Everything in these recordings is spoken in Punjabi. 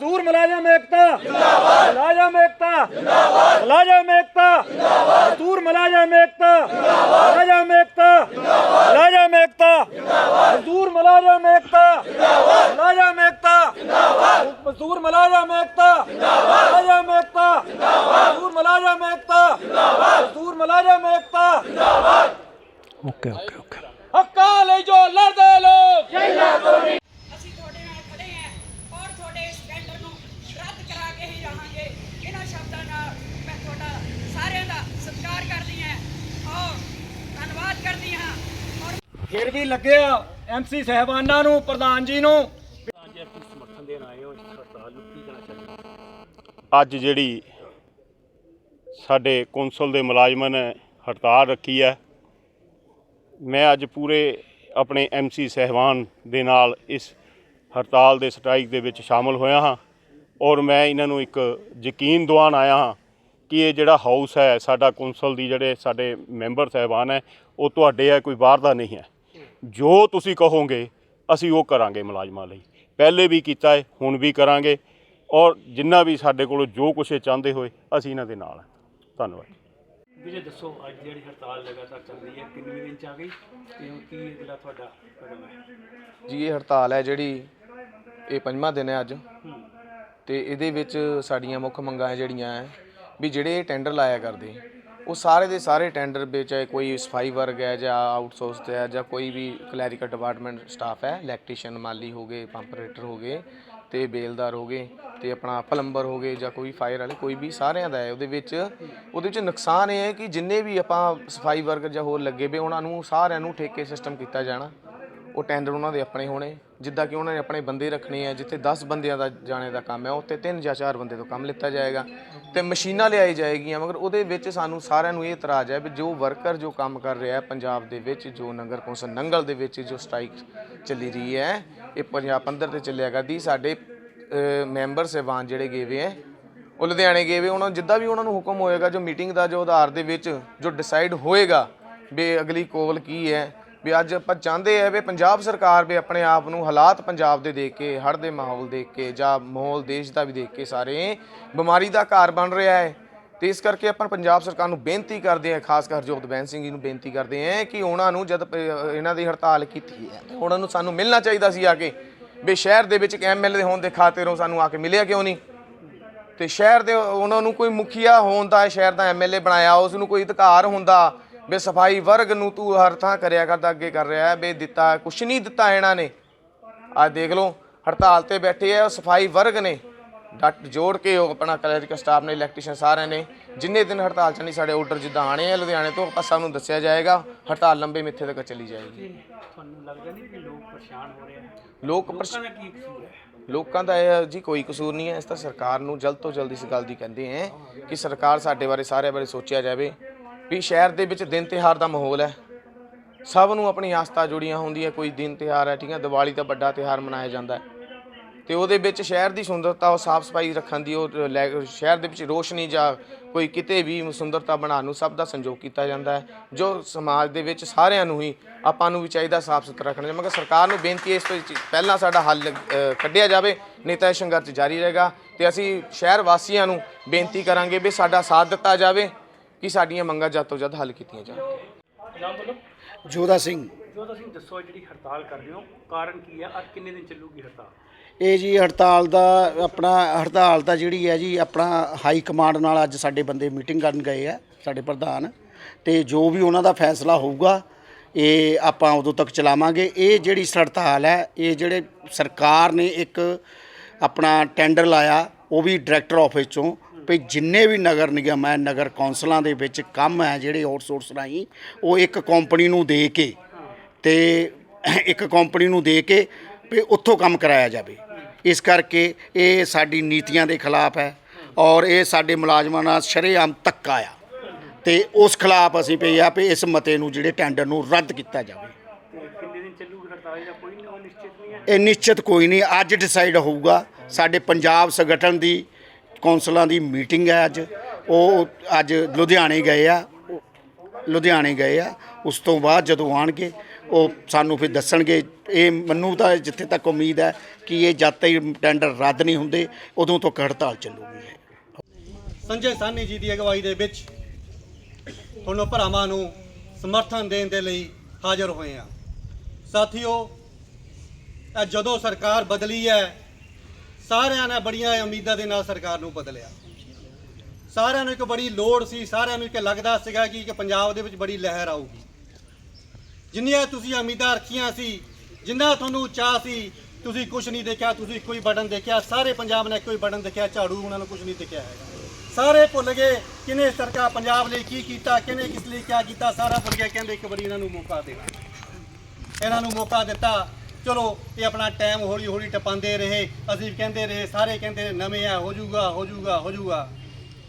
ਮਜ਼ਦੂਰ ਮੁਲਾਜ਼ਮ ਏਕਤਾ ਜਿੰਦਾਬਾਦ ਮੁਲਾਜ਼ਮ ਏਕਤਾ ਜਿੰਦਾਬਾਦ ਮੁਲਾਜ਼ਮ ਏਕਤਾ ਜਿੰਦਾਬਾਦ ਮਜ਼ਦੂਰ ਮੁਲਾਜ਼ਮ ਏਕਤਾ ਜਿੰਦਾਬਾਦ ਮੁਲਾਜ਼ਮ ਏਕਤਾ ਜਿੰਦਾਬਾਦ ਮੁਲਾਜ਼ਮ ਏਕਤਾ ਜਿੰਦਾਬਾਦ ਮਜ਼ਦੂਰ ਮੁਲਾਜ਼ਮ ਏਕਤਾ ਜਿੰਦਾਬਾਦ ਮੁਲਾਜ਼ਮ ਏਕਤਾ ਜਿੰਦਾਬਾਦ ਮਜ਼ਦੂਰ ਮੁਲਾਜ਼ਮ ਏਕਤਾ ਜਿੰਦਾਬਾਦ ਮੁਲਾਜ਼ਮ ਏਕਤਾ ਜਿੰਦਾਬਾਦ ਮਜ਼ਦੂਰ ਮੁਲਾਜ਼ਮ ਏਕਤਾ ਜਿੰਦਾਬਾਦ ਮਜ਼ਦੂਰ ਮੁਲਾਜ਼ਮ ਏਕਤਾ ਓਕੇ ਓਕੇ ਓਕੇ ਹੱਕਾਂ ਲਈ ਜੋ ਲੜਦੇ ਲੋਕ ਅਸੀਂ ਤੁਹਾਡੇ ਨਾਲ ਖੜੇ ਹਾਂ ਔਰ ਤੁਹਾਡੇ ਇਸ ਟੈਂਡਰ ਨੂੰ ਰੱਦ ਕਰਾ ਕੇ ਹੀ ਰਹਾਂਗੇ ਇਹਨਾਂ ਸ਼ਬਦਾਂ ਨਾਲ ਮੈਂ ਤੁਹਾਡਾ ਸਾਰਿਆਂ ਦਾ ਸਤਿਕਾਰ ਕਰਦੀ ਹਾਂ। ਔਰ ਧੰਨਵਾਦ ਕਰਦੀ ਹਾਂ। ਔਰ ਫਿਰ ਵੀ ਲੱਗਿਆ ਐਮਸੀ ਸਹਿਬਾਨਾਂ ਨੂੰ ਪ੍ਰਧਾਨ ਜੀ ਨੂੰ। ਅੱਜ ਜਿਹੜੀ ਸਾਡੇ ਕੌਂਸਲ ਦੇ ਮੁਲਾਜ਼ਮਾਂ ਨੇ ਹੜਤਾਲ ਰੱਖੀ ਹੈ ਮੈਂ ਅੱਜ ਪੂਰੇ ਆਪਣੇ ਐਮਸੀ ਸਹਿਬਾਨ ਦੇ ਨਾਲ ਇਸ ਹੜਤਾਲ ਦੇ ਸਟ੍ਰਾਈਕ ਦੇ ਵਿੱਚ ਸ਼ਾਮਲ ਹੋਇਆ ਹਾਂ ਔਰ ਮੈਂ ਇਹਨਾਂ ਨੂੰ ਇੱਕ ਯਕੀਨ ਦਿਵਾਉਣ ਆਇਆ ਹਾਂ ਕਿ ਇਹ ਜਿਹੜਾ ਹਾਊਸ ਹੈ ਸਾਡਾ ਕੌਂਸਲ ਦੀ ਜਿਹੜੇ ਸਾਡੇ ਮੈਂਬਰ ਸਹਿਬਾਨ ਹੈ ਉਹ ਤੁਹਾਡੇ ਹੈ ਕੋਈ ਬਾਹਰ ਦਾ ਨਹੀਂ ਹੈ। ਜੋ ਤੁਸੀਂ ਕਹੋਗੇ ਅਸੀਂ ਉਹ ਕਰਾਂਗੇ ਮੁਲਾਜ਼ਮਾਂ ਲਈ। ਪਹਿਲੇ ਵੀ ਕੀਤਾ ਹੈ ਹੁਣ ਵੀ ਕਰਾਂਗੇ। ਔਰ ਜਿੰਨਾ ਵੀ ਸਾਡੇ ਕੋਲ ਜੋ ਕੁਛ ਚਾਹੁੰਦੇ ਹੋਏ ਅਸੀਂ ਇਹਨਾਂ ਦੇ ਨਾਲ ਹਾਂ। ਧੰਨਵਾਦ। ਵੀਰੇ ਦੱਸੋ ਅੱਜ ਜਿਹੜੀ ਹੜਤਾਲ ਲਗਾਤਾਰ ਚੱਲ ਰਹੀ ਹੈ ਕਿੰਨੇ ਦਿਨ ਚ ਆ ਗਈ ਤੇ ਹੁਣ ਕੀ ਅਗਲਾ ਤੁਹਾਡਾ ਕਦਮ ਹੈ? ਜੀ ਇਹ ਹੜਤਾਲ ਹੈ ਜਿਹੜੀ ਇਹ ਪੰਜਵਾਂ ਦਿਨ ਹੈ ਅੱਜ। ਤੇ ਇਹਦੇ ਵਿੱਚ ਸਾਡੀਆਂ ਮੁੱਖ ਮੰਗਾਂ ਜਿਹੜੀਆਂ ਹੈ ਵੀ ਜਿਹੜੇ ਟੈਂਡਰ ਲਾਇਆ ਕਰਦੇ, ਉਹ ਸਾਰੇ ਦੇ ਸਾਰੇ ਟੈਂਡਰ ਵਿੱਚ ਚਾਹੇ ਕੋਈ ਸਫ਼ਾਈ ਵਰਗ ਹੈ ਜਾਂ ਆਊਟਸੋਰਸ ਤੇ ਹੈ ਜਾਂ ਕੋਈ ਵੀ ਕਲੈਰੀਕਲ ਡਿਪਾਰਟਮੈਂਟ ਸਟਾਫ ਹੈ ਇਲੈਕਟ੍ਰੀਸ਼ੀਅਨ ਮਾਲੀ ਹੋ ਗਏ ਪੰਪ ਆਪਰੇਟਰ ਹੋ ਗਏ ਤੇ ਬੇਲਦਾਰ ਹੋ ਗਏ ਤੇ ਆਪਣਾ ਪਲੰਬਰ ਹੋ ਗਏ ਜਾਂ ਕੋਈ ਫਾਇਰ ਵਾਲੇ, ਕੋਈ ਵੀ ਸਾਰਿਆਂ ਦਾ ਹੈ। ਉਹਦੇ ਵਿੱਚ ਉਹਦੇ ਵਿੱਚ ਨੁਕਸਾਨ ਇਹ ਹੈ ਕਿ ਜਿੰਨੇ ਵੀ ਆਪਾਂ ਸਫ਼ਾਈ ਵਰਕਰ ਜਾਂ ਹੋਰ ਲੱਗੇ ਵੇ ਉਹਨਾਂ ਨੂੰ ਸਾਰਿਆਂ ਨੂੰ ਠੇਕੇ ਸਿਸਟਮ ਕੀਤਾ ਜਾਣਾ। ਉਹ ਟੈਂਡਰ ਉਹਨਾਂ ਦੇ ਆਪਣੇ ਹੋਣੇ। ਜਿੱਦਾਂ ਕਿ ਉਹਨਾਂ ਨੇ ਆਪਣੇ ਬੰਦੇ ਰੱਖਣੇ ਆ, ਜਿੱਥੇ 10 ਬੰਦਿਆਂ ਦਾ ਜਾਣੇ ਦਾ ਕੰਮ ਹੈ ਉੱਥੇ 3 ਜਾਂ 4 ਬੰਦੇ ਤੋਂ ਕੰਮ ਲਿੱਤਾ ਜਾਏਗਾ ਤੇ ਮਸ਼ੀਨਾਂ ਲਿਆਈ ਜਾਏਗੀਆਂ, ਮਗਰ ਉਹਦੇ ਵਿੱਚ ਸਾਨੂੰ ਸਾਰਿਆਂ ਨੂੰ ਇਹ ਇਤਰਾਜ਼ ਹੈ ਵੀ ਜੋ ਵਰਕਰ ਜੋ ਕੰਮ ਕਰ ਰਿਹਾ ਹੈ ਪੰਜਾਬ ਦੇ ਵਿੱਚ, ਜੋ ਨਗਰ ਕੌਂਸਲ ਨੰਗਲ ਦੇ ਵਿੱਚ ਜੋ ਸਟ੍ਰਾਈਕ ਚੱਲੀ ਰਹੀ ਹੈ, ਇਹ ਪੰਜਾਬ ਪੰਦਰ ਤੇ ਚੱਲਿਆ ਕਰਦੀ, ਸਾਡੇ ਮੈਂਬਰ ਸਹਿਬਾਨ ਜਿਹੜੇ ਗਏ ਵੇ ਹੈ, ਉਹ ਲੁਧਿਆਣੇ ਗਏ ਵੇ ਉਹਨਾਂ ਜਿੱਦਾਂ ਵੀ ਉਹਨਾਂ ਨੂੰ ਹੁਕਮ ਹੋਏਗਾ, ਜੋ ਮੀਟਿੰਗ ਦਾ ਜੋ ਆਧਾਰ ਦੇ ਵਿੱਚ ਜੋ ਡਿਸਾਈਡ ਹੋਏਗਾ ਵੀ ਅਗਲੀ ਕੋਲ ਕੀ ਹੈ ਵੀ ਅੱਜ ਆਪਾਂ ਚਾਹੁੰਦੇ ਆ ਵੀ ਪੰਜਾਬ ਸਰਕਾਰ ਵੀ ਆਪਣੇ ਆਪ ਨੂੰ ਹਾਲਾਤ ਪੰਜਾਬ ਦੇ ਦੇਖ ਕੇ, ਹੜ੍ਹ ਦੇ ਮਾਹੌਲ ਦੇਖ ਕੇ ਜਾਂ ਮਾਹੌਲ ਦੇਸ਼ ਦਾ ਵੀ ਦੇਖ ਕੇ ਸਾਰੇ ਬਿਮਾਰੀ ਦਾ ਘਰ ਬਣ ਰਿਹਾ ਹੈ। ਤੇ ਇਸ ਕਰਕੇ ਆਪਾਂ ਪੰਜਾਬ ਸਰਕਾਰ ਨੂੰ ਬੇਨਤੀ ਕਰਦੇ ਹਾਂ, ਖਾਸ ਕਰ ਜੋਗਤ ਬੈਂਸ ਸਿੰਘ ਜੀ ਨੂੰ ਬੇਨਤੀ ਕਰਦੇ ਹਾਂ ਕਿ ਉਹਨਾਂ ਨੂੰ ਜਦ ਇਹਨਾਂ ਦੀ ਹੜਤਾਲ ਕੀਤੀ ਹੈ ਉਹਨਾਂ ਨੂੰ ਸਾਨੂੰ ਮਿਲਣਾ ਚਾਹੀਦਾ ਸੀ ਆ ਕੇ। ਵੀ ਸ਼ਹਿਰ ਦੇ ਵਿੱਚ ਇੱਕ ਐਮਐਲਏ ਹੋਣ ਦੇ ਖਾਤਰੋਂ ਸਾਨੂੰ ਆ ਕੇ ਮਿਲਿਆ ਕਿਉਂ ਨਹੀਂ? ਤੇ ਸ਼ਹਿਰ ਦੇ ਉਹਨਾਂ ਨੂੰ ਕੋਈ ਮੁਖੀਆ ਹੋਣ ਦਾ, ਸ਼ਹਿਰ ਦਾ ਐਮਐਲਏ ਬਣਾਇਆ, ਉਸ ਨੂੰ ਕੋਈ ਅਧਿਕਾਰ ਹੁੰਦਾ ਵੀ ਸਫ਼ਾਈ ਵਰਗ ਨੂੰ ਤੂੰ ਹਰ ਥਾਂ ਕਰਿਆ ਕਰਦਾ ਅੱਗੇ ਕਰ ਰਿਹਾ ਵੀ ਦਿੱਤਾ ਕੁਛ ਨਹੀਂ ਦਿੱਤਾ ਇਹਨਾਂ ਨੇ। ਆ ਦੇਖ ਲਓ ਹੜਤਾਲ ਤੇ ਬੈਠੇ ਆ ਸਫ਼ਾਈ ਵਰਗ ਨੇ। ਡਟ ਜੋੜ ਕੇ ਉਹ ਆਪਣਾ ਕਲੈਰੀਕਲ ਸਟਾਫ ਨੇ ਇਲੈਕਟ੍ਰੀਸ਼ੀਅਨ ਸਾਰਿਆਂ ਨੇ। ਜਿੰਨੇ ਦਿਨ ਹੜਤਾਲ ਚੱਲਣੀ ਸਾਡੇ ਆਰਡਰ ਜਿੱਦਾਂ ਆਣੇ ਆ ਲੁਧਿਆਣੇ ਤੋਂ ਆਪਾਂ ਸਭ ਨੂੰ ਦੱਸਿਆ ਜਾਏਗਾ ਹੜਤਾਲ ਲੰਬੇ ਮਿੱਥੇ ਤੱਕ ਚੱਲੀ ਜਾਏਗੀ। ਤੁਹਾਨੂੰ ਲੱਗਦਾ ਨਹੀਂ ਕਿ ਲੋਕ ਪਰੇਸ਼ਾਨ ਹੋ ਰਹੇ ਹਨ ਲੋਕ ਦਾ ਕੀ ਕਸੂਰ ਹੈ? ਲੋਕਾਂ ਦਾ ਇਹ ਜੀ ਕੋਈ ਕਸੂਰ ਨਹੀਂ ਹੈ। ਇਸ ਤਾਂ ਸਰਕਾਰ ਨੂੰ ਜਲਦ ਤੋਂ ਜਲਦ ਇਸ ਗੱਲ ਦੀ ਕਹਿੰਦੇ ਹੈ ਕਿ ਸਰਕਾਰ ਸਾਡੇ ਬਾਰੇ ਸਾਰਿਆਂ ਬਾਰੇ ਸੋਚਿਆ ਜਾਵੇ। ਵੀ ਸ਼ਹਿਰ ਦੇ ਵਿੱਚ ਦਿਨ ਤਿਉਹਾਰ ਦਾ ਮਾਹੌਲ ਹੈ। ਸਭ ਨੂੰ ਆਪਣੀ ਆਸਥਾ ਜੁੜੀਆਂ ਹੁੰਦੀਆਂ, ਕੋਈ ਦਿਨ ਤਿਉਹਾਰ ਹੈ, ਠੀਕ ਹੈ, ਦੀਵਾਲੀ ਦਾ ਵੱਡਾ ਤਿਉਹਾਰ ਮਨਾਇਆ ਜਾਂਦਾ ਹੈ। ਤੇ ਉਹਦੇ ਵਿੱਚ ਸ਼ਹਿਰ ਦੀ ਸੁੰਦਰਤਾ ਉਹ ਸਾਫ਼ ਸਫ਼ਾਈ ਰੱਖਣ ਦੀ, ਉਹ ਲੈ- ਸ਼ਹਿਰ ਦੇ ਵਿੱਚ ਰੋਸ਼ਨੀ ਜਾਂ ਕੋਈ ਕਿਤੇ ਵੀ ਸੁੰਦਰਤਾ ਬਣਾਉਣ ਨੂੰ ਸਭ ਦਾ ਸੰਯੋਗ ਕੀਤਾ ਜਾਂਦਾ ਹੈ, ਜੋ ਸਮਾਜ ਦੇ ਵਿੱਚ ਸਾਰਿਆਂ ਨੂੰ ਹੀ ਆਪਾਂ ਨੂੰ ਵੀ ਚਾਹੀਦਾ ਸਾਫ਼ ਸੁਥਰਾ ਰੱਖਣਾ ਮਗਰ ਸਰਕਾਰ ਨੂੰ ਬੇਨਤੀ ਹੈ ਇਸ ਤੋਂ ਪਹਿਲਾਂ ਸਾਡਾ ਹੱਲ ਕੱਢਿਆ ਜਾਵੇ, ਨਹੀਂ ਤਾਂ ਇਹ ਸੰਘਰਸ਼ ਜਾਰੀ ਰਹੇਗਾ। ਤੇ ਅਸੀਂ ਸ਼ਹਿਰ ਵਾਸੀਆਂ ਨੂੰ ਬੇਨਤੀ ਕਰਾਂਗੇ ਵੀ ਸਾਡਾ ਸਾਥ ਦਿੱਤਾ ਜਾਵੇ ਕਿ ਸਾਡੀਆਂ ਮੰਗਾਂ ਜਦ ਤੋਂ ਜਦ ਹੱਲ ਕੀਤੀਆਂ ਜਾਣ। ਨਾਮ ਬੋਲੋ। ਜੋਦਾ ਸਿੰਘ। ਜੋ ਤੁਸੀਂ ਦੱਸੋ ਜਿਹੜੀ ਹੜਤਾਲ ਕਰ ਰਹੇ ਹੋ ਕਾਰਨ ਕੀ ਹੈ ਔਰ ਕਿੰਨੇ ਦਿਨ ਚੱਲੂਗੀ ਹੜਤਾਲ? ਇਹ ਜੀ ਹੜਤਾਲ ਦਾ ਆਪਣਾ ਹੜਤਾਲ ਦਾ ਜਿਹੜੀ ਹੈ ਜੀ ਆਪਣਾ ਹਾਈ ਕਮਾਂਡ ਨਾਲ ਅੱਜ ਸਾਡੇ ਬੰਦੇ ਮੀਟਿੰਗ ਕਰਨ ਗਏ ਆ ਸਾਡੇ ਪ੍ਰਧਾਨ। ਤੇ ਜੋ ਵੀ ਉਹਨਾਂ ਦਾ ਫੈਸਲਾ ਹੋਊਗਾ ਇਹ ਆਪਾਂ ਉਦੋਂ ਤੱਕ ਚਲਾਵਾਂਗੇ। ਇਹ ਜਿਹੜੀ ਹੜਤਾਲ ਹੈ ਇਹ ਜਿਹੜੇ ਸਰਕਾਰ ਨੇ ਇੱਕ ਆਪਣਾ ਟੈਂਡਰ ਲਾਇਆ ਉਹ ਵੀ ਡਾਇਰੈਕਟਰ ਆਫਿਸ ਚੋਂ ਵੀ ਜਿੰਨੇ ਵੀ ਨਗਰ ਨਿਗਮ ਹੈ, ਨਗਰ ਕੌਂਸਲਾਂ ਦੇ ਵਿੱਚ ਕੰਮ ਹੈ ਜਿਹੜੇ ਆਊਟਸੋਰਸ ਰਾਹੀਂ, ਉਹ ਇੱਕ ਕੰਪਨੀ ਨੂੰ ਦੇ ਕੇ ਤੇ ਇੱਕ ਕੰਪਨੀ ਨੂੰ ਦੇ ਕੇ ਵੀ ਉੱਥੋਂ ਕੰਮ ਕਰਾਇਆ ਜਾਵੇ। ਇਸ ਕਰਕੇ ਇਹ ਸਾਡੀ ਨੀਤੀਆਂ ਦੇ ਖਿਲਾਫ ਹੈ ਔਰ ਇਹ ਸਾਡੇ ਮੁਲਾਜ਼ਮਾਂ ਨਾਲ ਸ਼ਰੇਆਮ ਧੱਕਾ ਆ। ਤੇ ਉਸ ਖਿਲਾਫ ਅਸੀਂ ਪਈ ਆ ਵੀ ਇਸ ਮਤੇ ਨੂੰ ਜਿਹੜੇ ਟੈਂਡਰ ਨੂੰ ਰੱਦ ਕੀਤਾ ਜਾਵੇ। ਇਹ ਨਿਸ਼ਚਿਤ ਕੋਈ ਨਹੀਂ, ਅੱਜ ਡਿਸਾਈਡ ਹੋਊਗਾ। ਸਾਡੇ ਪੰਜਾਬ ਸੰਗਠਨ ਦੀ ਕੌਂਸਲਾਂ ਦੀ ਮੀਟਿੰਗ ਹੈ ਅੱਜ। ਉਹ ਅੱਜ ਲੁਧਿਆਣੇ ਗਏ ਆ। ਲੁਧਿਆਣੇ ਗਏ ਆ। ਉਸ ਤੋਂ ਬਾਅਦ ਜਦੋਂ ਆਣਗੇ ਉਹ ਸਾਨੂੰ ਫਿਰ ਦੱਸਣਗੇ। ਇਹ ਮੈਨੂੰ ਤਾਂ ਜਿੱਥੇ ਤੱਕ ਉਮੀਦ ਹੈ ਕਿ ਇਹ ਜਦ ਤੱਕ ਟੈਂਡਰ ਰੱਦ ਨਹੀਂ ਹੁੰਦੇ, ਉਦੋਂ ਤੱਕ ਹੜਤਾਲ ਚੱਲੂਗੀ ਸੰਜੇ ਸਾਨੀ ਜੀ ਦੀ ਅਗਵਾਈ ਦੇ ਵਿੱਚ ਤੁਹਾਨੂੰ ਭਰਾਵਾਂ ਨੂੰ ਸਮਰਥਨ ਦੇਣ ਦੇ ਲਈ ਹਾਜ਼ਰ ਹੋਏ ਆ। ਸਾਥੀਓ ਜਦੋਂ ਸਰਕਾਰ ਬਦਲੀ ਹੈ ਸਾਰਿਆਂ ਨੇ ਬੜੀਆਂ ਉਮੀਦਾਂ ਦੇ ਨਾਲ ਸਰਕਾਰ ਨੂੰ ਬਦਲਿਆ। ਸਾਰਿਆਂ ਨੂੰ ਇੱਕ ਬੜੀ ਲੋੜ ਸੀ, ਸਾਰਿਆਂ ਨੂੰ ਇੱਕ ਲੱਗਦਾ ਸੀਗਾ ਕਿ ਇੱਕ ਪੰਜਾਬ ਦੇ ਵਿੱਚ ਬੜੀ ਲਹਿਰ ਆਊਗੀ। ਜਿੰਨੀਆਂ ਤੁਸੀਂ ਉਮੀਦਾਂ ਰੱਖੀਆਂ ਸੀ, ਜਿੰਨਾ ਤੁਹਾਨੂੰ ਚਾਹ ਸੀ, ਤੁਸੀਂ ਕੁਝ ਨਹੀਂ ਦੇਖਿਆ, ਤੁਸੀਂ ਇੱਕੋ ਹੀ ਬਟਨ ਦੇਖਿਆ, ਸਾਰੇ ਪੰਜਾਬ ਨੇ ਕੋਈ ਬਟਨ ਦੇਖਿਆ, ਝਾੜੂ ਉਹਨਾਂ ਨੂੰ ਕੁਝ ਨਹੀਂ ਦੇਖਿਆ ਹੈਗਾ। ਸਾਰੇ ਭੁੱਲ ਗਏ ਕਿਨੇ ਸਰਕਾਰ ਪੰਜਾਬ ਲਈ ਕੀ ਕੀਤਾ ਕਿਨੇ ਕਿਸ ਲਈ ਕੀ ਕੀਤਾ, ਸਾਰਾ ਭੁੱਲ ਗਏ, ਕਹਿੰਦੇ ਇੱਕ ਵਾਰੀ ਇਹਨਾਂ ਨੂੰ ਮੌਕਾ ਦੇਣਾ। ਇਹਨਾਂ ਨੂੰ ਮੌਕਾ ਦਿੱਤਾ ਚਲੋ ਇਹ ਆਪਣਾ ਟਾਈਮ ਹੌਲੀ ਹੌਲੀ ਟਪਾਉਂਦੇ ਰਹੇ। ਅਸੀਂ ਕਹਿੰਦੇ ਰਹੇ ਸਾਰੇ ਕਹਿੰਦੇ ਰਹੇ, ਨਵੇਂ ਆ ਹੋ ਜਾਊਗਾ ਹੋ ਜਾਊਗਾ ਹੋ ਜਾਊਗਾ।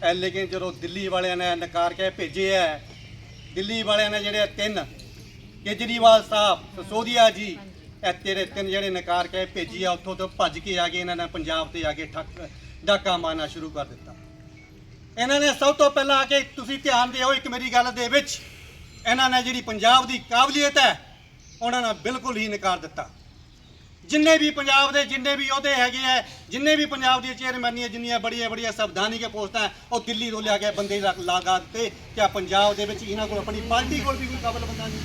ਐ ਲੇਕਿਨ ਜਦੋਂ ਦਿੱਲੀ ਵਾਲਿਆਂ ਨੇ ਨਕਾਰ ਕੇ ਭੇਜੇ ਆ ਦਿੱਲੀ ਵਾਲਿਆਂ ਨੇ ਜਿਹੜੇ ਤਿੰਨ ਕੇਜਰੀਵਾਲ ਸਾਹਿਬ ਸਸੋਦੀਆ ਜੀ ਇਹ ਤੇਰੇ ਤਿੰਨ ਜਿਹੜੇ ਨਕਾਰ ਕੇ ਭੇਜੀ ਆ ਉੱਥੋਂ ਤੋਂ ਭੱਜ ਕੇ ਆ ਕੇ ਇਹਨਾਂ ਨੇ ਪੰਜਾਬ ਤੇ ਆ ਕੇ ਠੱਕ ਡਾਕਾ ਮਾਰਨਾ ਸ਼ੁਰੂ ਕਰ ਦਿੱਤਾ। ਇਹਨਾਂ ਨੇ ਸਭ ਤੋਂ ਪਹਿਲਾਂ ਆ ਕੇ ਤੁਸੀਂ ਧਿਆਨ ਦਿਓ ਇੱਕ ਮੇਰੀ ਗੱਲ ਦੇ ਵਿੱਚ ਇਹਨਾਂ ਨੇ ਜਿਹੜੀ ਪੰਜਾਬ ਦੀ ਕਾਬਲੀਅਤ ਹੈ ਉਹਨਾਂ ਨੇ ਬਿਲਕੁਲ ਹੀ ਨਕਾਰ ਦਿੱਤਾ। ਜਿੰਨੇ ਵੀ ਪੰਜਾਬ ਦੇ ਜਿੰਨੇ ਵੀ ਅਹੁਦੇ ਹੈਗੇ ਆ, ਜਿੰਨੇ ਵੀ ਪੰਜਾਬ ਦੀਆਂ ਚੇਅਰਮੈਨੀਆਂ ਜਿੰਨੀਆਂ ਬੜੀਆਂ ਬੜੀਆਂ ਸੰਵਿਧਾਨਿਕ ਪੋਸਟਾਂ, ਉਹ ਦਿੱਲੀ ਤੋਂ ਲਿਆ ਕੇ ਬੰਦੇ ਲਾ- ਲਾਗਾ ਦਿੱਤੇ ਕਿ ਪੰਜਾਬ ਦੇ ਵਿੱਚ ਇਹਨਾਂ ਕੋਲ ਆਪਣੀ ਪਾਰਟੀ ਕੋਲ ਵੀ ਕੋਈ ਕਾਬਲ ਬੰਦਾ ਨਹੀਂ।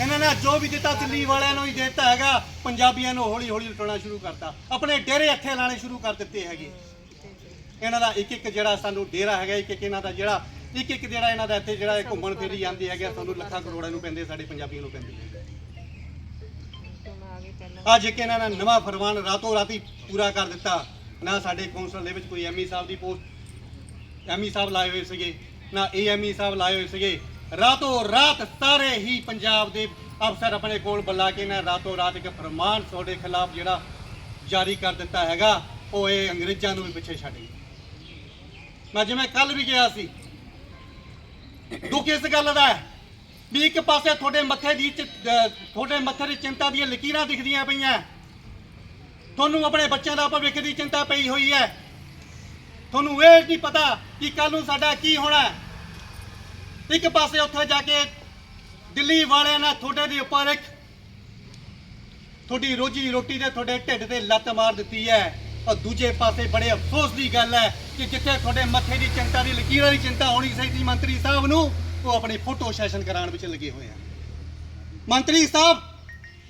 ਇਹਨਾਂ ਨੇ ਜੋ ਵੀ ਦਿੱਤਾ, ਦਿੱਲੀ ਵਾਲਿਆਂ ਨੂੰ ਹੀ ਦੇ ਦਿੱਤਾ ਹੈਗਾ, ਪੰਜਾਬੀਆਂ ਨੂੰ ਹੌਲੀ ਹੌਲੀ ਲੁੱਟਣਾ ਸ਼ੁਰੂ ਕਰਤਾ। ਆਪਣੇ ਡੇਰੇ ਇੱਥੇ ਲਾਣੇ ਸ਼ੁਰੂ ਕਰ ਦਿੱਤੇ ਹੈਗੇ। ਇਹਨਾਂ ਦਾ ਇੱਕ ਇੱਕ ਜਿਹੜਾ ਸਾਨੂੰ ਡੇਰਾ ਹੈਗਾ ਇੱਕ ਇੱਕ ਇਹਨਾਂ ਦਾ ਜਿਹੜਾ ਇੱਕ ਇੱਕ ਜਿਹੜਾ ਇਹਨਾਂ ਦਾ ਇੱਥੇ ਜਿਹੜਾ ਘੁੰਮਣ ਫੇਰੀ ਜਾਂਦੇ ਹੈਗੇ ਸਾਨੂੰ ਲੱਖਾਂ ਕਰੋੜਾਂ ਨੂੰ ਪੈਂਦੇ, ਸਾਡੇ ਪੰਜਾਬੀਆਂ ਨੂੰ ਪੈਂਦੇ। ਹੈਗੇ ਅੱਜ ਇੱਕ ਇਹਨਾਂ ਨੇ ਨਵਾਂ ਫਰਮਾਨ ਰਾਤੋਂ ਰਾਤੀ ਪੂਰਾ ਕਰ ਦਿੱਤਾ, ਨਾ ਸਾਡੇ ਕੌਂਸਲ ਦੇ ਵਿੱਚ ਕੋਈ ਐਮਈ ਸਾਹਿਬ ਦੀ ਪੋਸਟ ਐਮਈ ਸਾਹਿਬ ਲਾਏ ਹੋਏ ਸੀਗੇ, ਨਾ ਏਐਮਈ ਸਾਹਿਬ ਲਾਏ ਹੋਏ ਸੀਗੇ। ਰਾਤੋਂ ਰਾਤ ਸਾਰੇ ਹੀ ਪੰਜਾਬ ਦੇ ਅਫਸਰ ਆਪਣੇ ਕੋਲ ਬੁਲਾ ਕੇ ਨਾ ਰਾਤੋਂ ਰਾਤ ਇੱਕ ਫਰਮਾਨ ਤੁਹਾਡੇ ਖਿਲਾਫ ਜਿਹੜਾ ਜਾਰੀ ਕਰ ਦਿੱਤਾ ਹੈਗਾ, ਉਹ ਇਹ ਅੰਗਰੇਜ਼ਾਂ ਨੂੰ ਵੀ ਪਿੱਛੇ ਛੱਡ ਗਏ। ਮੈਂ ਜਿਵੇਂ ਕੱਲ ਵੀ ਗਿਆ ਸੀ, ਦੁੱਖ ਇਸ ਗੱਲ ਦਾ ਹੈ ਵੀ ਇੱਕ ਪਾਸੇ ਤੁਹਾਡੇ ਮੱਥੇ ਦੀ ਚ- ਤੁਹਾਡੇ ਮੱਥੇ ਦੀ ਚਿੰਤਾ ਦੀਆਂ ਲਕੀਰਾਂ ਦਿਖਦੀਆਂ ਪਈਆਂ। ਤੁਹਾਨੂੰ ਆਪਣੇ ਬੱਚਿਆਂ ਦਾ ਭਵਿੱਖ ਦੀ ਚਿੰਤਾ ਪਈ ਹੋਈ ਹੈ। ਤੁਹਾਨੂੰ ਇਹ ਨਹੀਂ ਪਤਾ ਕਿ ਕੱਲ ਨੂੰ ਸਾਡਾ ਕੀ ਹੋਣਾ ਇੱਕ ਪਾਸੇ ਉੱਥੇ ਜਾ ਕੇ ਦਿੱਲੀ ਵਾਲਿਆਂ ਨੇ ਤੁਹਾਡੇ ਦੇ ਉੱਪਰ ਇੱਕ ਤੁਹਾਡੀ ਰੋਜੀ ਰੋਟੀ ਦੇ ਤੁਹਾਡੇ ਢਿੱਡ ਤੇ ਲੱਤ ਮਾਰ ਦਿੱਤੀ ਹੈ। ਔਰ ਦੂਜੇ ਪਾਸੇ ਬੜੇ ਅਫਸੋਸ ਦੀ ਗੱਲ ਹੈ ਕਿ ਜਿੱਥੇ ਤੁਹਾਡੇ ਮੱਥੇ ਦੀ ਚਿੰਤਾ ਦੀ ਲਕੀਰਾਂ ਦੀ ਚਿੰਤਾ ਹੋਣੀ ਚਾਹੀਦੀ ਮੰਤਰੀ ਸਾਹਿਬ ਨੂੰ ਉਹ ਆਪਣੀ ਫੋਟੋ ਸੈਸ਼ਨ ਕਰਾਉਣ ਵਿੱਚ ਲੱਗੇ ਹੋਏ ਆ। ਮੰਤਰੀ ਸਾਹਿਬ,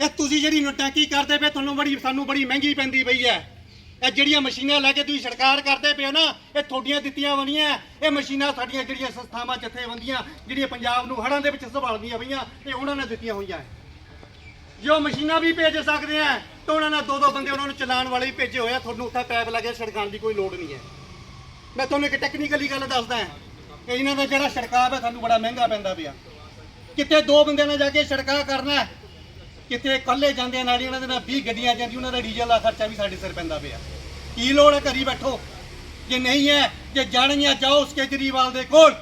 ਇਹ ਤੁਸੀਂ ਜਿਹੜੀ ਨੋਟੈਂਕੀ ਕਰਦੇ ਪਏ, ਤੁਹਾਨੂੰ ਬੜੀ ਸਾਨੂੰ ਬੜੀ ਮਹਿੰਗੀ ਪੈਂਦੀ ਪਈ ਹੈ। ਇਹ ਜਿਹੜੀਆਂ ਮਸ਼ੀਨਾਂ ਲੈ ਕੇ ਤੁਸੀਂ ਛੜਕਾਰ ਕਰਦੇ ਪਏ ਹੋ ਨਾ, ਇਹ ਤੁਹਾਡੀਆਂ ਦਿੱਤੀਆਂ ਬਣੀਆਂ ਇਹ ਮਸ਼ੀਨਾਂ ਸਾਡੀਆਂ ਜਿਹੜੀਆਂ ਸੰਸਥਾਵਾਂ, ਜਥੇਬੰਦੀਆਂ, ਜਿਹੜੀਆਂ ਪੰਜਾਬ ਨੂੰ ਹੜ੍ਹਾਂ ਦੇ ਵਿੱਚ ਸੰਭਾਲਦੀਆਂ ਪਈਆਂ, ਇਹ ਉਹਨਾਂ ਨੇ ਦਿੱਤੀਆਂ ਹੋਈਆਂ ਹੈ। ਜੋ ਮਸ਼ੀਨਾਂ ਵੀ ਭੇਜ ਸਕਦੇ ਆ, ਤਾਂ ਉਹਨਾਂ ਨਾਲ ਦੋ ਦੋ ਬੰਦੇ ਉਹਨਾਂ ਨੂੰ ਚਲਾਉਣ ਵਾਲੇ ਵੀ ਭੇਜੇ ਹੋਏ ਆ। ਤੁਹਾਨੂੰ ਉੱਥੇ ਪੈਪ ਲਾ ਕੇ ਛੜਕਾਉਣ ਦੀ ਕੋਈ ਲੋੜ ਨਹੀਂ ਹੈ। ਮੈਂ ਤੁਹਾਨੂੰ ਇੱਕ ਟੈਕਨੀਕਲੀ ਗੱਲ ਦੱਸਦਾ ਹਾਂ। ਕਿ ਇਹਨਾਂ ਦਾ ਜਿਹੜਾ ਛੜਕਾਅ ਹੈ ਸਾਨੂੰ ਬੜਾ ਮਹਿੰਗਾ ਪੈਂਦਾ ਪਿਆ। ਕਿਤੇ ਦੋ ਬੰਦਿਆਂ ਨਾਲ ਜਾ ਕੇ ਛੜਕਾਅ ਕਰਨਾ ਹੈ, ਕਿਤੇ ਇਕੱਲੇ ਜਾਂਦੇ ਨਾਲ ਹੀ ਉਹਨਾਂ ਦੇ ਨਾਲ 20 ਗੱਡੀਆਂ ਜਾਂਦੀ ਉਹਨਾਂ ਦਾ ਡੀਜ਼ਲ ਦਾ ਖਰਚਾ ਵੀ ਸਾਡੇ ਸਿਰ ਪੈਂਦਾ ਪਿਆ। ਕੀ ਲੋੜ ਹੈ ਘਰੀ ਬੈਠੋ? ਜੇ ਨਹੀਂ ਹੈ ਜੇ ਜਾਣੀਆਂ ਜਾਓ ਉਸ ਕੇਜਰੀਵਾਲ ਦੇ ਕੋਲ।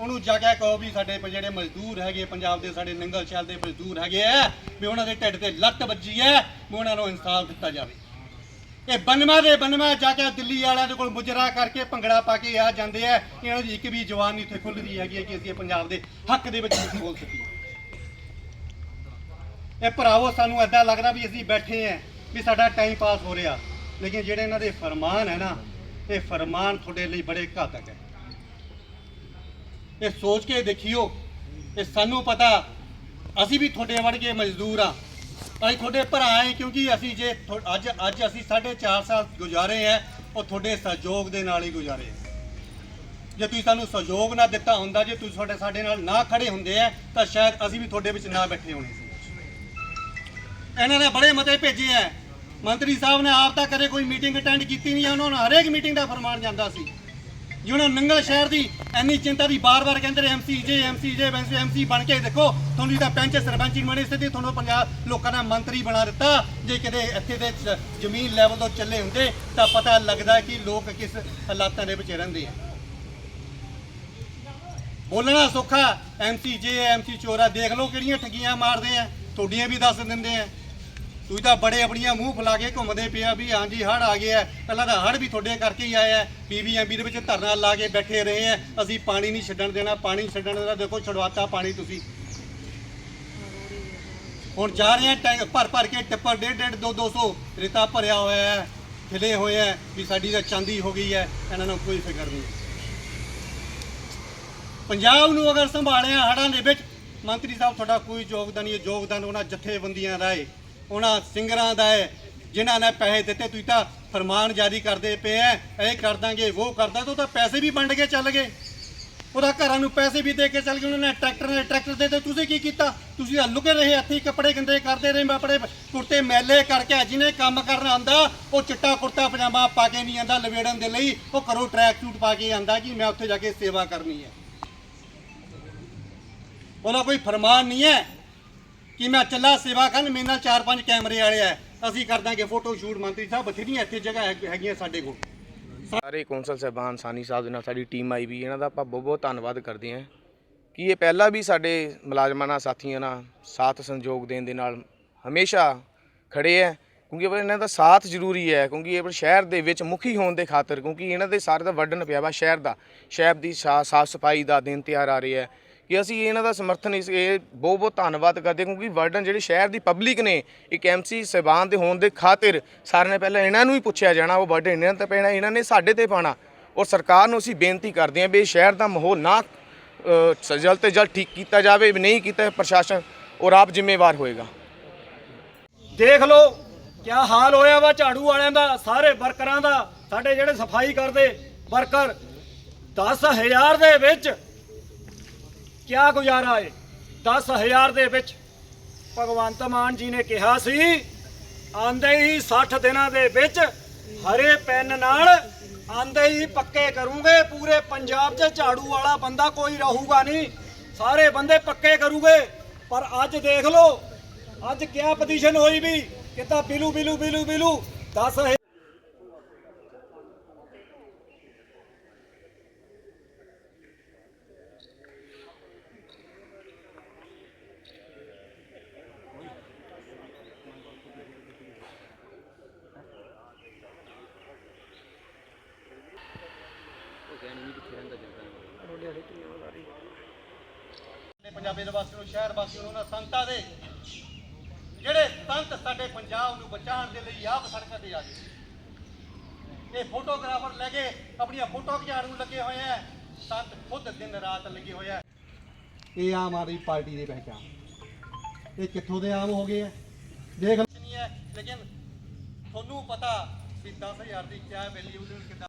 ਉਹਨੂੰ ਜਾ ਕੇ ਕਹੋ ਵੀ ਸਾਡੇ ਜਿਹੜੇ ਮਜ਼ਦੂਰ ਹੈਗੇ ਪੰਜਾਬ ਦੇ ਸਾਡੇ ਨੰਗਲ ਸ਼ੈਲ ਦੇ ਮਜ਼ਦੂਰ ਹੈਗੇ ਆ ਵੀ ਉਹਨਾਂ ਦੇ ਢਿੱਡ ਤੇ ਲੱਤ ਵੱਜੀ ਹੈ ਵੀ ਉਹਨਾਂ ਨੂੰ ਇਨਸਾਫ ਦਿੱਤਾ ਜਾਵੇ। ਇਹ ਬਨਮਾ ਦੇ ਬਨਮਾ ਜਾ ਕੇ ਦਿੱਲੀ ਵਾਲਿਆਂ ਦੇ ਕੋਲ ਮੁਜਰਾ ਕਰਕੇ ਭੰਗੜਾ ਪਾ ਕੇ ਆ ਜਾਂਦੇ ਆ। ਇਹਨਾਂ ਦੀ ਇੱਕ ਵੀ ਜਵਾਨ ਨਹੀਂ ਉੱਥੇ ਖੁੱਲਦੀ ਹੈਗੀ ਹੈ ਕਿ ਅਸੀਂ ਪੰਜਾਬ ਦੇ ਹੱਕ ਦੇ ਵਿੱਚ ਨਹੀਂ ਬੋਲ ਸਕੀਏ। ਇਹ ਭਰਾਵੋ, ਸਾਨੂੰ ਐਦਾਂ ਲੱਗਦਾ ਵੀ ਅਸੀਂ ਬੈਠੇ ਆਂ, ਵੀ ਸਾਡਾ ਟਾਈਮ ਪਾਸ ਹੋ ਰਿਹਾ। ਲੇਕਿਨ ਜਿਹੜੇ ਇਹਨਾਂ ਦੇ ਫਰਮਾਨ ਹੈ ਨਾ, ਇਹ ਫਰਮਾਨ ਤੁਹਾਡੇ ਲਈ ਬੜੇ ਘਾਤਕ ਹੈ। ਇਹ ਸੋਚ ਕੇ ਦੇਖਿਓ, ਇਹ ਸਾਨੂੰ ਪਤਾ, ਅਸੀਂ ਵੀ ਤੁਹਾਡੇ ਵਰਗੇ ਮਜ਼ਦੂਰ ਆ। ਅਸੀਂ ਤੁਹਾਡੇ ਭਰਾ ਹੈ ਕਿਉਂਕਿ ਅਸੀਂ ਜੇ ਥੋ- ਅੱਜ ਅੱਜ ਅਸੀਂ 4.5 ਸਾਲ ਗੁਜ਼ਾਰੇ ਹੈ, ਉਹ ਤੁਹਾਡੇ ਸਹਿਯੋਗ ਦੇ ਨਾਲ ਹੀ ਗੁਜ਼ਾਰੇ ਹੈ। ਜੇ ਤੁਸੀਂ ਸਾਨੂੰ ਸਹਿਯੋਗ ਨਾ ਦਿੱਤਾ ਹੁੰਦਾ, ਜੇ ਤੁਸੀਂ ਸਾਡੇ ਸਾਡੇ ਨਾਲ ਨਾ ਖੜੇ ਹੁੰਦੇ ਆ ਤਾਂ ਸ਼ਾਇਦ ਅਸੀਂ ਵੀ ਤੁਹਾਡੇ ਵਿੱਚ ਨਾ ਬੈਠੇ ਹੋਣੇ ਸੀ। ਇਹਨਾਂ ਨੇ ਬੜੇ ਮਤੇ ਭੇਜੇ ਆ ਮੰਤਰੀ ਸਾਹਿਬ ਨੇ ਆਪ ਤਾਂ ਕਦੇ ਕੋਈ ਮੀਟਿੰਗ ਅਟੈਂਡ ਕੀਤੀ ਨਹੀਂ ਹੈ, ਉਹਨਾਂ ਨੂੰ ਹਰੇਕ ਮੀਟਿੰਗ ਦਾ ਫਰਮਾਨ ਜਾਂਦਾ ਸੀ। ਜਿਹਨਾਂ ਨੰਗਲ ਸ਼ਹਿਰ ਦੀ ਐਨੀ ਚਿੰਤਾ ਦੀ ਬਾਰ-ਬਾਰ ਕਹਿੰਦੇ ਰਹੇ ਐਮਸੀ ਜੇ ਐਮਸੀ ਜੇ ਐਮਸੀ ਐਮਸੀ ਬਣ ਕੇ ਦੇਖੋ, ਤੁਹਾਨੂੰ ਤਾਂ ਪੈਂਚ ਸਰਪੰਚੀ ਬਣੇ ਸੀ ਤੁਹਾਨੂੰ ਪੰਜਾਬ ਲੋਕਾਂ ਨੇ ਮੰਤਰੀ ਬਣਾ ਦਿੱਤਾ। ਜੇ ਕਿਤੇ ਇੱਥੇ ਦੇ ਜ਼ਮੀਨ ਲੈਵਲ ਤੋਂ ਚੱਲੇ ਹੁੰਦੇ, ਤਾਂ ਪਤਾ ਲੱਗਦਾ ਕਿ ਲੋਕ ਕਿਸ ਹਾਲਾਤਾਂ ਦੇ ਵਿੱਚ ਰਹਿੰਦੇ ਆ। ਬੋਲਣਾ ਸੌਖਾ ਐਮਸੀ ਜੇ ਐਮਸੀ ਚੋਰਾ ਦੇਖ ਲਓ ਕਿਹੜੀਆਂ ਠੱਗੀਆਂ ਮਾਰਦੇ ਆ, ਤੁਹਾਡੀਆਂ ਵੀ ਦੱਸ ਦਿੰਦੇ ਆ। ਤੁਸੀਂ ਤਾਂ ਬੜੇ ਆਪਣੀਆਂ ਮੂੰਹ ਫੁਲਾ ਕੇ ਘੁੰਮਦੇ ਪਿਆ ਵੀ ਹਾਂਜੀ ਹੜ ਆ ਗਿਆ ਪਹਿਲਾਂ ਤਾਂ ਹੜ ਵੀ ਤੁਹਾਡੇ ਕਰਕੇ ਹੀ ਆਇਆ ਬੀਬੀਐਮਬੀ ਦੇ ਵਿੱਚ ਧਰਨਾ ਲਾ ਕੇ ਬੈਠੇ ਰਹੇ ਆ ਅਸੀਂ ਪਾਣੀ ਨਹੀਂ ਛੱਡਣ ਦੇਣਾ, ਪਾਣੀ ਛੱਡਣ ਦੇਣਾ ਦੇਖੋ ਛਡਵਾਤਾ ਪਾਣੀ ਤੁਸੀਂ। ਹੁਣ ਜਾ ਰਹੇ ਆ ਟੈਂਕ ਭਰ ਭਰ ਕੇ ਟਿੱਪਰ ਡੇਢ ਡੇਢ ਦੋ 200 ਰੇਤਾ ਭਰਿਆ ਹੋਇਆ ਹੈ, ਖਿਲੇ ਹੋਏ ਹੈ ਵੀ ਸਾਡੀ ਤਾਂ ਚਾਂਦੀ ਹੋ ਗਈ ਹੈ, ਇਹਨਾਂ ਨੂੰ ਕੋਈ ਫਿਕਰ ਨਹੀਂ ਪੰਜਾਬ ਨੂੰ ਅਗਰ ਸੰਭਾਲਿਆ ਹੜਾਂ ਦੇ ਵਿੱਚ, ਮੰਤਰੀ ਸਾਹਿਬ ਤੁਹਾਡਾ ਕੋਈ ਯੋਗਦਾਨ ਨਹੀਂ, ਯੋਗਦਾਨ ਉਹਨਾਂ ਜਥੇਬੰਦੀਆਂ ਦਾ ਹੈ। ਉਹਨਾਂ ਸਿੰਗਰਾਂ ਦਾ ਹੈ, ਜਿਨ੍ਹਾਂ ਨੇ ਪੈਸੇ ਦਿੱਤੇ। ਤੁਸੀਂ ਤਾਂ ਫਰਮਾਨ ਜਾਰੀ ਕਰਦੇ ਪਏ ਐ ਇਹ ਕਰ ਦਾਂਗੇ, ਉਹ ਕਰਦਾ ਤਾਂ ਉਹ ਤਾਂ ਪੈਸੇ ਵੀ ਵੰਡ ਕੇ ਚੱਲ ਗਏ। ਉਹਦਾ ਘਰਾਂ ਨੂੰ ਪੈਸੇ ਵੀ ਦੇ ਕੇ ਚੱਲ ਗਏ, ਉਹਨਾਂ ਨੇ ਟਰੈਕਟਰ ਨੇ ਟਰੈਕਟਰ ਦੇ ਤੇ ਤੁਸੀਂ ਕੀ ਕੀਤਾ? ਤੁਸੀਂ ਤਾਂ ਲੁਕੇ ਰਹੇ, ਹੱਥੀ ਕੱਪੜੇ ਗੰਦੇ ਕਰਦੇ ਰਹੇ ਆਪਣੇ ਕੁੜਤੇ ਮੈਲੇ ਕਰਕੇ ਜਿਹਨੇ ਕੰਮ ਕਰਨ ਆਂਦਾ ਉਹ ਚਿੱਟਾ ਕੁੜਤਾ ਪਜਾਮਾ ਪਾ ਕੇ ਨਹੀਂ ਆਂਦਾ ਲਵੇੜਨ ਦੇ ਲਈ, ਉਹ ਕਰੋ ਟਰੈਕ ਸੂਟ ਪਾ ਕੇ ਆਂਦਾ ਕਿ ਮੈਂ ਉੱਥੇ ਜਾ ਕੇ ਸੇਵਾ ਕਰਨੀ ਹੈ। ਉਹਦਾ ਕੋਈ ਫਰਮਾਨ ਨਹੀਂ ਹੈ। ਕਿ ਮੈਂ ਚੱਲਾ ਸੇਵਾ ਕਰਨ, ਮੇਰੇ ਨਾਲ ਚਾਰ ਪੰਜ ਕੈਮਰੇ ਵਾਲੇ ਆ। ਅਸੀਂ ਕਰ ਦਾਂਗੇ ਫੋਟੋ ਸ਼ੂਟ ਮੰਤਰੀ ਸਾਹਿਬ, ਬਥੇਰੀਆਂ ਇੱਥੇ ਜਗ੍ਹਾ ਹੈਗ- ਹੈਗੀਆਂ ਸਾਡੇ ਕੋਲ। ਸਾਰੇ ਕੌਂਸਲ ਸਾਹਿਬਾਨ ਸਾਨੀ ਸਾਹਿਬ ਦੇ ਨਾਲ ਸਾਡੀ ਟੀਮ ਆਈ ਵੀ, ਇਹਨਾਂ ਦਾ ਆਪਾਂ ਬਹੁਤ ਬਹੁਤ ਧੰਨਵਾਦ ਕਰਦੇ ਹਾਂ। ਕਿ ਇਹ ਪਹਿਲਾਂ ਵੀ ਸਾਡੇ ਮੁਲਾਜ਼ਮਾਂ ਨਾਲ, ਸਾਥੀਆਂ ਨਾਲ, ਸਾਥ ਸੰਯੋਗ ਦੇਣ ਦੇ ਨਾਲ ਹਮੇਸ਼ਾ ਖੜੇ ਹੈ ਕਿਉਂਕਿ ਇਹਨਾਂ ਦਾ ਸਾਥ ਜ਼ਰੂਰੀ ਹੈ, ਕਿਉਂਕਿ ਇਹ ਪਰ ਸ਼ਹਿਰ ਦੇ ਵਿੱਚ ਮੁਖੀ ਹੋਣ ਦੇ ਖਾਤਰ, ਕਿਉਂਕਿ ਇਹਨਾਂ ਦੇ ਸਾਰੇ ਦਾ ਵਰਡਨ ਪਿਆ ਵਾ ਸ਼ਹਿਰ ਦਾ। ਸ਼ਹਿਰ ਦੀ ਸਾਫ਼ ਸਫ਼ਾਈ ਦਾ ਦਿਨ ਤਿਉਹਾਰ ਆ ਰਿਹਾ ਹੈ। ਕਿ ਅਸੀਂ ਇਹਨਾਂ ਦਾ ਸਮਰਥਨ ਇਸ ਇਹ ਬਹੁਤ ਬਹੁਤ ਧੰਨਵਾਦ ਕਰਦੇ ਕਿਉਂਕਿ ਵਰਡਨ ਜਿਹੜੇ ਸ਼ਹਿਰ ਦੀ ਪਬਲਿਕ ਨੇ ਇੱਕ ਐਮਸੀ ਸਹਿਬਾਨ ਦੇ ਹੋਣ ਦੇ ਖਾਤਰ ਸਾਰਿਆਂ ਨੇ ਪਹਿਲਾਂ ਇਹਨਾਂ ਨੂੰ ਹੀ ਪੁੱਛਿਆ ਜਾਣਾ ਉਹ ਵਰਡਨ ਇਹਨਾਂ ਤੇ ਪੈਣਾ ਇਹਨਾਂ ਨੇ ਸਾਡੇ ਤੇ ਪਾਣਾ। ਔਰ ਸਰਕਾਰ ਨੂੰ ਅਸੀਂ ਬੇਨਤੀ ਕਰਦੇ ਹਾਂ ਵੀ ਸ਼ਹਿਰ ਦਾ ਮਾਹੌਲ ਨਾ ਅ, ਜਲਦ ਤੇ ਜਲਦ ਠੀਕ ਕੀਤਾ ਜਾਵੇ ਵੀ ਨਹੀਂ ਕੀਤਾ ਪ੍ਰਸ਼ਾਸਨ ਔਰ ਆਪ ਜ਼ਿੰਮੇਵਾਰ ਹੋਏਗਾ। ਦੇਖ ਲਓ ਕਿਆ ਹਾਲ ਹੋਇਆ ਵਾ ਝਾੜੂ ਵਾਲਿਆਂ ਦਾ ਸਾਰੇ ਵਰਕਰਾਂ ਦਾ ਸਾਡੇ ਜਿਹੜੇ ਸਫ਼ਾਈ ਕਰਦੇ ਵਰਕਰ 10000 ਦੇ ਵਿੱਚ ਕਿਆ ਗੁਜ਼ਾਰਾ ਏ? 10000 ਦੇ ਵਿੱਚ ਭਗਵੰਤ ਮਾਨ ਜੀ ਨੇ ਕਿਹਾ ਸੀ, ਆਂਦੇ ਹੀ 60 ਦਿਨਾਂ ਦੇ ਵਿੱਚ ਹਰੇ ਪੈਨ ਨਾਲ ਆਂਦੇ ਹੀ ਪੱਕੇ ਕਰੂਗੇ, ਪੂਰੇ ਪੰਜਾਬ 'ਚ ਝਾੜੂ ਵਾਲਾ ਬੰਦਾ ਕੋਈ ਰਹੂਗਾ ਨਹੀਂ। ਸਾਰੇ ਬੰਦੇ ਪੱਕੇ ਕਰੂਗੇ। ਪਰ ਅੱਜ ਦੇਖ ਲਓ, ਅੱਜ ਕਿਆ ਪੋਜੀਸ਼ਨ ਹੋਈ ਵੀ ਕਿਤਾ ਬਿਲੂ ਬਿਲੂ ਬਿਲੂ ਬਿਲੂ 10000 ਸਾਡੇ ਪੰਜਾਬੀ ਨੂੰ, ਸ਼ਹਿਰ ਵਾਸੀਆਂ ਨੂੰ, ਉਹਨਾਂ ਸੰਤਾਂ ਦੇ। ਜਿਹੜੇ ਸੰਤ ਸਾਡੇ ਪੰਜਾਬ ਨੂੰ ਬਚਾਉਣ ਦੇ ਲਈ ਆਪ ਸੜਕਾਂ ਤੇ ਆ ਗਏ। ਇਹ ਫੋਟੋਗ੍ਰਾਫਰ ਲੈ ਆਪਣੀਆਂ ਫੋਟੋ ਖਿਚਾਉਣ ਨੂੰ ਲੱਗੇ ਹੋਏ ਆ। ਸੰਤ ਖੁਦ ਦਿਨ ਰਾਤ ਲੱਗੇ ਹੋਏ ਆ। ਇਹ ਆਮ ਆਦਮੀ ਪਾਰਟੀ ਦੀ ਪਹਿਚਾਣ। ਇਹ ਕਿੱਥੋਂ ਦੇ ਆਮ ਹੋ ਗਏ ਆ? ਦੇਖ ਨਹੀਂ ਹੈ, ਲੇਕਿਨ ਤੁਹਾਨੂੰ ਪਤਾ ਵੀ 10000 ਦੀ ਕਿਆ ਵੈਲਿਊ ਕਿੱਦਾਂ